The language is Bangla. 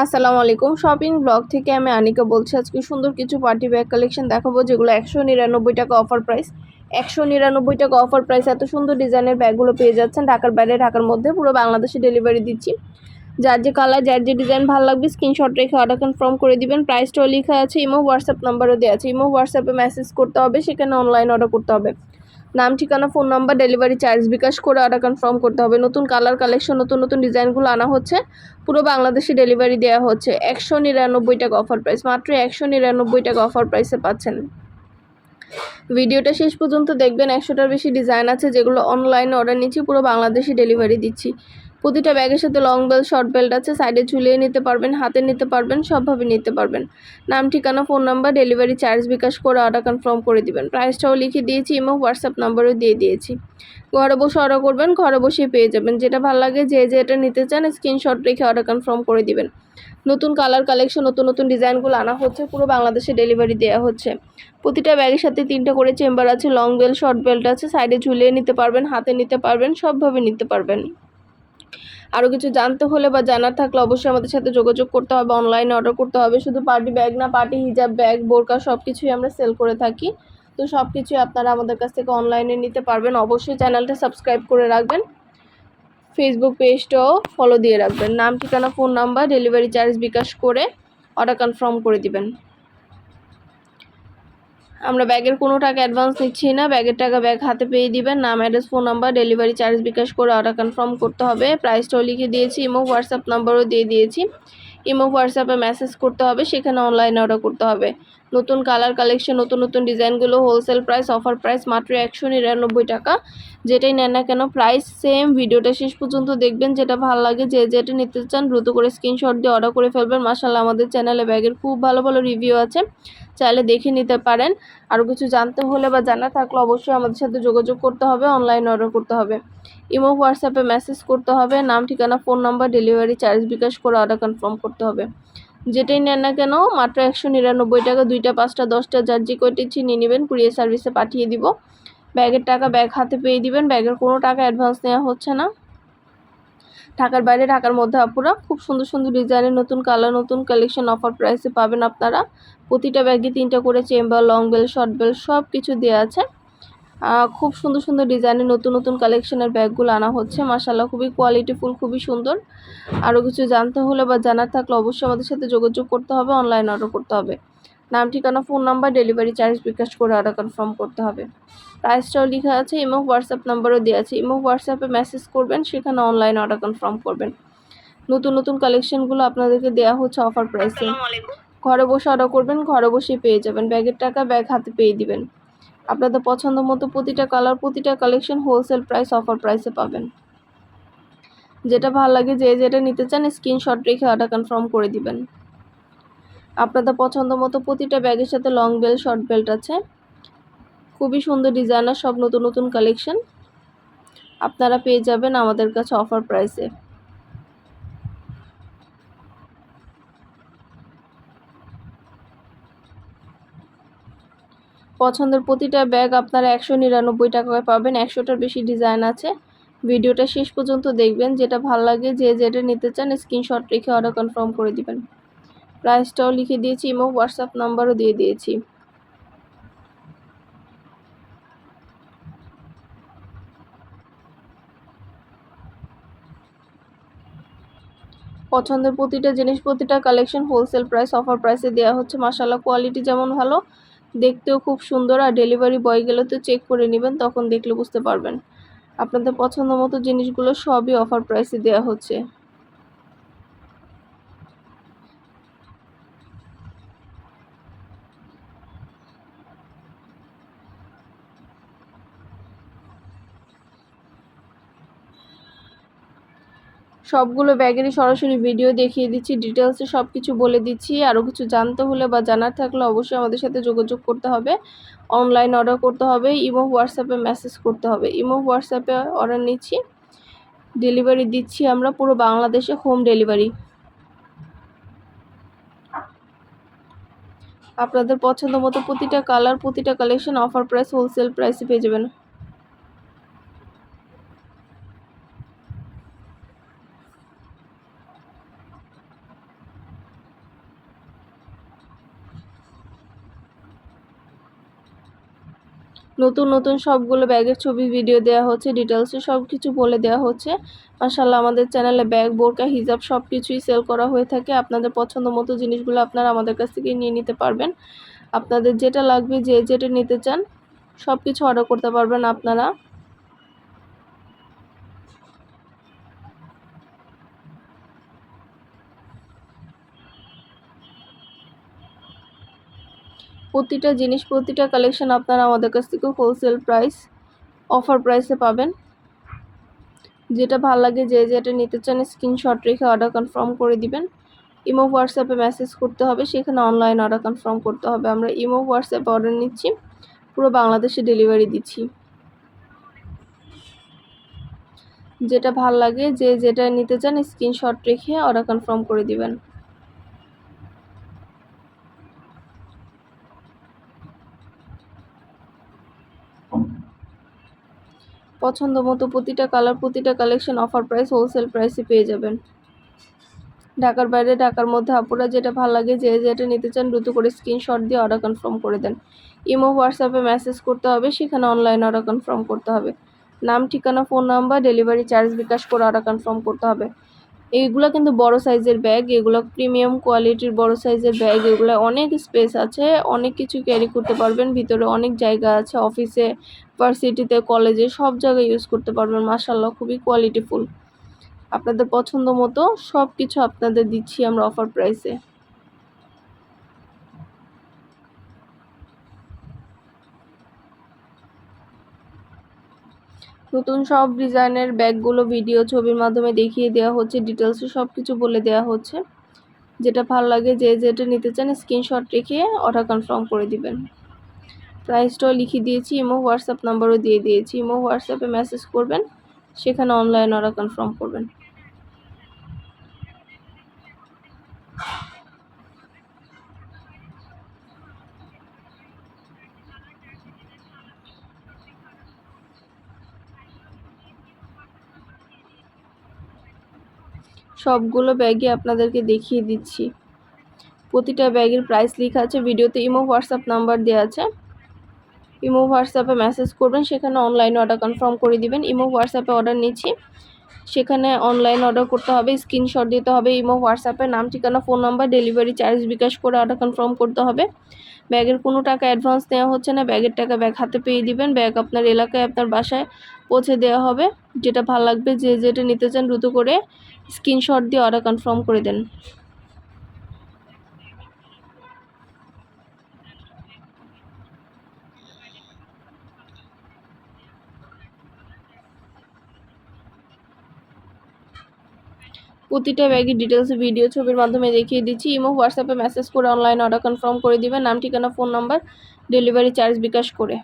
আসসালামু আলাইকুম। শপিং ব্লগ থেকে আমি আনিকা বলছি, আজকে সুন্দর কিছু পার্টি ব্যাগ কালেকশন দেখাবো, যেগুলো একশো নিরানব্বই টাকা অফার প্রাইস। একশো নিরানব্বই টাকা অফার প্রাইস, এত সুন্দর ডিজাইনের ব্যাগগুলো পেয়ে যাচ্ছেন ঢাকার বাইরে, ঢাকার মধ্যে, পুরো বাংলাদেশে ডেলিভারি দিচ্ছি। যার যে কালার, যার যে ডিজাইন ভালো লাগবে, স্ক্রিনশট রেখে অর্ডার কনফার্ম করে দিবেন। প্রাইসটাও লেখা আছে, ইমো হোয়াটসঅ্যাপ নাম্বারও দেওয়া আছে। ইমো হোয়াটসঅ্যাপে মেসেজ করতে হবে, সেখানে অনলাইন অর্ডার করতে হবে। নাম, ঠিকানা, phone number, delivery charge bKash করে অর্ডার কনফার্ম করতে হবে। নতুন কালার কালেকশন, নতুন নতুন ডিজাইনগুলো আনা হচ্ছে। পুরো বাংলাদেশে ডেলিভারি দেওয়া হচ্ছে। একশো নিরানব্বই টাকা অফার প্রাইস। মাত্র একশো নিরানব্বই টাকা অফার প্রাইসে পাচ্ছেন। ভিডিওটা শেষ পর্যন্ত দেখবেন। একশোটার বেশি ডিজাইন আছে যেগুলো অনলাইনে অর্ডার নিচ্ছি। পুরো বাংলাদেশে ডেলিভারি দিচ্ছি। প্রতিটা ব্যাগের সাথে লং বেল্ট শর্ট বেল্ট আছে সাইডে ঝুলিয়ে নিতে পারবেন, হাতে নিতে পারবেন, সবভাবে নিতে পারবেন। নাম, ঠিকানা phone number delivery charge bKash করে অর্ডার কনফার্ম করে দিবেন। প্রাইসটাও লিখে দিয়েছি এবং হোয়াটসঅ্যাপ নাম্বারও দিয়ে দিয়েছি। ঘরে বসে অর্ডার করবেন, ঘরে বসেই পেয়ে যাবেন। যেটা ভালো লাগে, যে যেটা নিতে চান স্ক্রিনশট রেখে অর্ডার কনফার্ম করে দিবেন। নতুন কালার কালেকশন নতুন নতুন ডিজাইনগুলো আনা হচ্ছে, পুরো বাংলাদেশে ডেলিভারি দেওয়া হচ্ছে। প্রতিটা ব্যাগের সাথে তিনটা করে চেম্বার আছে লং বেল্ট শর্ট বেল্ট আছে সাইডে ঝুলিয়ে নিতে পারবেন, হাতে নিতে পারবেন, সবভাবে নিতে পারবেন। আরও কিছু জানতে হলে বা জানার থাকলে অবশ্যই আমাদের সাথে যোগাযোগ করতে হবে অনলাইনে অর্ডার করতে হবে। শুধু পার্টি ব্যাগ না পার্টি হিজাব ব্যাগ বোরকা সব কিছুই আমরা সেল করে থাকি। তো সব কিছুই আপনারা আমাদের কাছ থেকে অনলাইনে নিতে পারবেন। অবশ্যই চ্যানেলটা সাবস্ক্রাইব করে রাখবেন। ফেসবুক পেজটাও ফলো দিয়ে রাখবেন। নাম, ঠিকানা phone number delivery charge bKash করে অর্ডার কনফার্ম করে দিবেন। আমরা ব্যাগের কোনো টাকা অ্যাডভান্স নিচ্ছি না। ব্যাগের টাকা ব্যাগ হাতে পেয়ে দিবেন। নাম address phone number delivery charge bKash করে অর্ডার কনফার্ম করতে হবে। প্রাইসটাও লিখে দিয়েছি ইমো হোয়াটসঅ্যাপ নাম্বারও দিয়ে দিয়েছি। ইমো হোয়াটসঅ্যাপে মেসেজ করতে হবে, সেখানে অনলাইনে অর্ডার করতে হবে। নতুন কালার কালেকশন নতুন নতুন ডিজাইনগুলো হোলসেল প্রাইস অফার প্রাইস মাত্র একশো নিরানব্বই টাকা। যেটাই নেন না কেন প্রাইস সেম ভিডিওটা শেষ পর্যন্ত দেখবেন। যেটা ভালো লাগে, যে যেটা নিতে চান, দ্রুত করে স্ক্রিনশট দিয়ে অর্ডার করে ফেলবেন। মাসাল্লাহ আমাদের চ্যানেলে ব্যাগের খুব ভালো ভালো রিভিউ আছে। চাইলে দেখে নিতে পারেন। আরও কিছু জানতে হলে বা জানা থাকলে অবশ্যই আমাদের সাথে যোগাযোগ করতে হবে অনলাইন অর্ডার করতে হবে। ইমো হোয়াটসঅ্যাপে মেসেজ করতে হবে, নাম, ঠিকানা phone number delivery charge bKash করে অর্ডার কনফার্ম করতে হবে। যেটাই নেন না কেন, মাত্র একশো নিরানব্বই টাকা, দুইটা, পাঁচটা, দশটা, যার যে কয়টি নিয়ে নেবেন কুরিয়ার সার্ভিসে পাঠিয়ে দিব। ব্যাগের টাকা ব্যাগ হাতে পেয়ে দিবেন, ব্যাগের কোনো টাকা অ্যাডভান্স নেওয়া হচ্ছে না। ঢাকার বাইরে, ঢাকার মধ্যে আপুরা খুব সুন্দর সুন্দর ডিজাইনের নতুন কালার নতুন কালেকশন অফার প্রাইসে পাবেন আপনারা। প্রতিটা ব্যাগে তিনটা করে chamber long belt short belt সব কিছু দেওয়া আছে খুব সুন্দর সুন্দর ডিজাইনের নতুন নতুন কালেকশনের ব্যাগগুলো আনা হচ্ছে। মাসাল্লাহ খুবই কোয়ালিটিফুল খুবই সুন্দর। আরও কিছু জানতে হলে বা জানার থাকলে অবশ্যই আমাদের সাথে যোগাযোগ করতে হবে অনলাইন অর্ডার করতে হবে। নাম ঠিকানা phone number delivery charge bKash করে অর্ডার কনফার্ম করতে হবে। প্রাইসটাও লেখা আছে ইমো হোয়াটসঅ্যাপ নাম্বারও দেওয়া আছে। ইমো হোয়াটসঅ্যাপে মেসেজ করবেন সেখানে অনলাইন অর্ডার কনফার্ম করবেন। নতুন নতুন কালেকশনগুলো আপনাদেরকে দেওয়া হচ্ছে অফার প্রাইসে ঘরে বসে অর্ডার করবেন ঘরে বসেই পেয়ে যাবেন। ব্যাগের টাকা ব্যাগ হাতে পেয়ে দিবেন। আপনাদের পছন্দ মতো প্রতিটা কালার প্রতিটা কালেকশন হোলসেল প্রাইস অফার প্রাইসে পাবেন। যেটা ভালো লাগে যে যেটা নিতে চান স্ক্রিনশট রেখে অর্ডার কনফার্ম করে দিবেন। আপনাদের পছন্দ মতো প্রতিটা ব্যাগের সাথে লং বেল্ট শর্ট বেল্ট আছে। খুবই সুন্দর ডিজাইনার সব নতুন নতুন কালেকশন আপনারা পেয়ে যাবেন আমাদের কাছে অফার প্রাইসে পছন্দের প্রতিটা ব্যাগ আপনারা একশো নিরানব্বই টাকায় পাবেন। একশোটার বেশি ডিজাইন আছে। ভিডিওটা শেষ পর্যন্ত দেখবেন। যেটা ভালো লাগে, যে যেটা নিতে চান স্ক্রিনশট রেখে অর্ডার কনফার্ম করে দিবেন। প্রাইসটাও লিখে দিয়েছি, এবং হোয়াটসঅ্যাপ নাম্বারও দিয়ে দিয়েছি। পছন্দের প্রতিটা জিনিস, প্রতিটা কালেকশন হোলসেল প্রাইস অফার প্রাইসে দেওয়া হচ্ছে। মাসাল্লাহ কোয়ালিটি যেমন ভালো, দেখতেও খুব সুন্দর, আর ডেলিভারি বয় গেলে তো চেক করে নেবেন, তখন দেখলে বুঝতে পারবেন। আপনাদের পছন্দ মতো জিনিসগুলো সবই অফার প্রাইসে দেওয়া হচ্ছে। সবগুলো ব্যাগেরই সরাসরি ভিডিও দেখিয়ে দিচ্ছি ডিটেলসে সব কিছু বলে দিচ্ছি। আরও কিছু জানতে হলে বা জানার থাকলে অবশ্যই আমাদের সাথে যোগাযোগ করতে হবে। অনলাইন অর্ডার করতে হবে ইমো হোয়াটসঅ্যাপে মেসেজ করতে হবে। ইমো হোয়াটসঅ্যাপে অর্ডার নিচ্ছি। ডেলিভারি দিচ্ছি আমরা, পুরো বাংলাদেশে হোম ডেলিভারি আপনাদের পছন্দ মতো প্রতিটা কালার প্রতিটা কালেকশন অফার প্রাইস হোলসেল প্রাইসে পেয়ে যাবেন। নতুন নতুন সবগুলো ব্যাগের ছবি ভিডিও দেওয়া হচ্ছে ডিটেলসে সব কিছু বলে দেওয়া হচ্ছে। মাসাল্লাহ আমাদের চ্যানেলে ব্যাগ বোরকা হিজাব সব কিছুই সেল করা হয়ে থাকে। আপনাদের পছন্দ মতো জিনিসগুলো আপনারা আমাদের কাছ থেকে নিয়ে নিতে পারবেন। আপনাদের যেটা লাগবে, যে যেটা নিতে চান সব কিছু অর্ডার করতে পারবেন আপনারা। প্রতিটা জিনিস, প্রতিটা কালেকশন আপনারা আমাদের কাছ থেকে হোলসেল প্রাইস অফার প্রাইসে পাবেন। যেটা ভালো লাগে যে যেটা নিতে চান স্ক্রিনশট রেখে অর্ডার কনফার্ম করে দিবেন। ইমো হোয়াটসঅ্যাপে মেসেজ করতে হবে, সেখানে অনলাইন অর্ডার কনফার্ম করতে হবে। আমরা ইমো হোয়াটসঅ্যাপে অর্ডার নিচ্ছি, পুরো বাংলাদেশে ডেলিভারি দিচ্ছি। যেটা ভালো লাগে যে যেটা নিতে চান স্ক্রিনশট রেখে অর্ডার কনফার্ম করে দিবেন। পছন্দ মতো প্রতিটা কালার, প্রতিটা কালেকশন অফার প্রাইস হোলসেল প্রাইসে পেয়ে যাবেন। ঢাকার বাইরে, ঢাকার মধ্যে আপুরা যেটা ভালো লাগে, যে যেটা নিতে চান দ্রুত করে স্ক্রিনশট দিয়ে অর্ডার কনফার্ম করে দেন। ইমো, হোয়াটসঅ্যাপে মেসেজ করতে হবে, সেখানে অনলাইন অর্ডার কনফার্ম করতে হবে। নাম, ঠিকানা phone number delivery charge bKash করে অর্ডার কনফার্ম করতে হবে। এইগুলো কিন্তু বড় সাইজের ব্যাগ, এগুলো প্রিমিয়াম কোয়ালিটির বড় সাইজের ব্যাগ, এগুলো অনেক স্পেস আছে, অনেক কিছু ক্যারি করতে পারবেন, ভিতরে অনেক জায়গা আছে অফিসে ভার্সিটিতে কলেজে সব জায়গায় ইউজ করতে পারবেন মাসাল্লাহ খুবই কোয়ালিটিফুল আপনাদের পছন্দ মতো সব কিছু আপনাদের দিচ্ছি আমরা অফার প্রাইসে নতুন সব ডিজাইনের ব্যাগগুলো, ভিডিও, ছবির মাধ্যমে দেখিয়ে দেওয়া হচ্ছে ডিটেলসে সব কিছু বলে দেওয়া হচ্ছে। যেটা ভালো লাগে, যে যেটা নিতে চান স্ক্রিনশট রেখে অর্ডার কনফার্ম করে দিবেন। প্রাইসটাও লিখে দিয়েছি ইমো হোয়াটসঅ্যাপ নাম্বারও দিয়ে দিয়েছি। ইমো হোয়াটসঅ্যাপে মেসেজ করবেন, সেখানে অনলাইন অর্ডার কনফার্ম করবেন। সবগুলো ব্যাগই আপনাদেরকে দেখিয়ে দিচ্ছি। প্রতিটা ব্যাগের প্রাইস লেখা আছে, ভিডিওতে ইমো হোয়াটসঅ্যাপ নাম্বার দেওয়া আছে। ইমো হোয়াটসঅ্যাপে মেসেজ করবেন, সেখানে অনলাইন অর্ডার কনফার্ম করে দিবেন। ইমো হোয়াটসঅ্যাপে অর্ডার নিচ্ছি। সেখানে অনলাইন অর্ডার করতে হবে স্ক্রিনশট দিতে হবে, ইমো হোয়াটসঅ্যাপে নাম, ঠিকানা phone number delivery charge bKash করে অর্ডার কনফার্ম করতে হবে। ব্যাগের কোনো টাকা অ্যাডভান্স নেওয়া হচ্ছে না, ব্যাগের টাকা ব্যাগ হাতে পেয়ে দিবেন, ব্যাগ আপনার এলাকায়, আপনার বাসায় পৌঁছে দেওয়া হবে। যেটা ভালো লাগবে, যে যেটা নিতে চান, দ্রুত করে স্ক্রিনশট দিয়ে অর্ডার কনফার্ম করে দেন। প্রতিটা ব্যাগের ডিটেলস ভিডিও ছবির মাধ্যমে দেখিয়ে দিচ্ছি। ইমো হোয়াটসঅ্যাপে মেসেজ করে অনলাইন অর্ডার কনফার্ম করে দিবেন। নাম, ঠিকানা phone number delivery charge bKash করে।